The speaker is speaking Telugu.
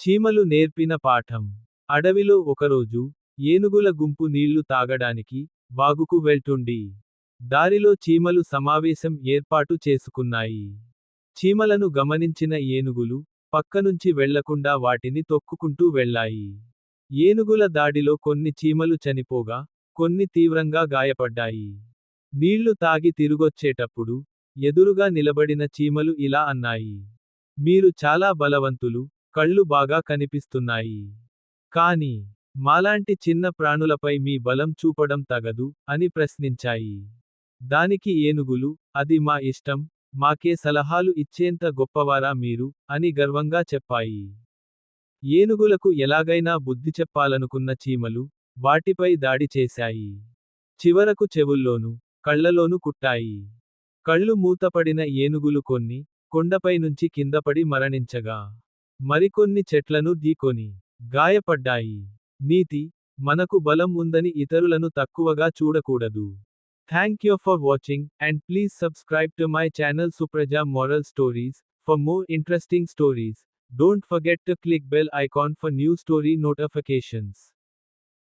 చీమలు నేర్పిన పాఠం. అడవిలో ఒకరోజు ఏనుగుల గుంపు నీళ్ళు తాగడానికి వాగుకు వెళ్తుండి. దారిలో చీమలు సమావేశం ఏర్పాటు చేసుకున్నాయి. చీమలను గమనించిన ఏనుగులు పక్కనుంచి వెళ్ళకుండా వాటిని తొక్కుకుంటూ వెళ్ళాయి. ఏనుగుల దాడిలో కొన్ని చీమలు చనిపోగా కొన్ని తీవ్రంగా గాయపడ్డాయి. నీళ్ళు తాగి తిరిగొచ్చేటప్పుడు ఎదురుగా నిలబడిన చీమలు ఇలా అన్నాయి. మీరు చాలా బలవంతులు కళ్ళు బాగా కనిపిస్తున్నాయి. కాని మాలాంటి చిన్న ప్రాణులపై మీ బలం చూపడం తగదు అని ప్రశ్నించాయి. దానికి ఏనుగులు అది మా ఇష్టం మాకే సలహాలు ఇచ్చేంత గొప్పవారా మీరు అని గర్వంగా చెప్పాయి. ఏనుగులకు ఎలాగైనా బుద్ధి చెప్పాలనుకున్న చీమలు వాటిపై దాడి చేశాయి. చివరకు చెవుల్లోనూ కళ్ళలోనూ కుట్టాయి. కళ్ళు మూతపడిన ఏనుగులు కొన్ని కొండపై నుంచి కిందపడి మరణించగా మరికొన్ని చెట్లను ఢీకొని గాయపడ్డాయి. నీతి మనకు బలం ఉందని ఇతరులను తక్కువగా చూడకూడదు. Thank you for watching and please subscribe to my channel Supraja moral stories for more interesting stories don't forget to click bell icon for new story notifications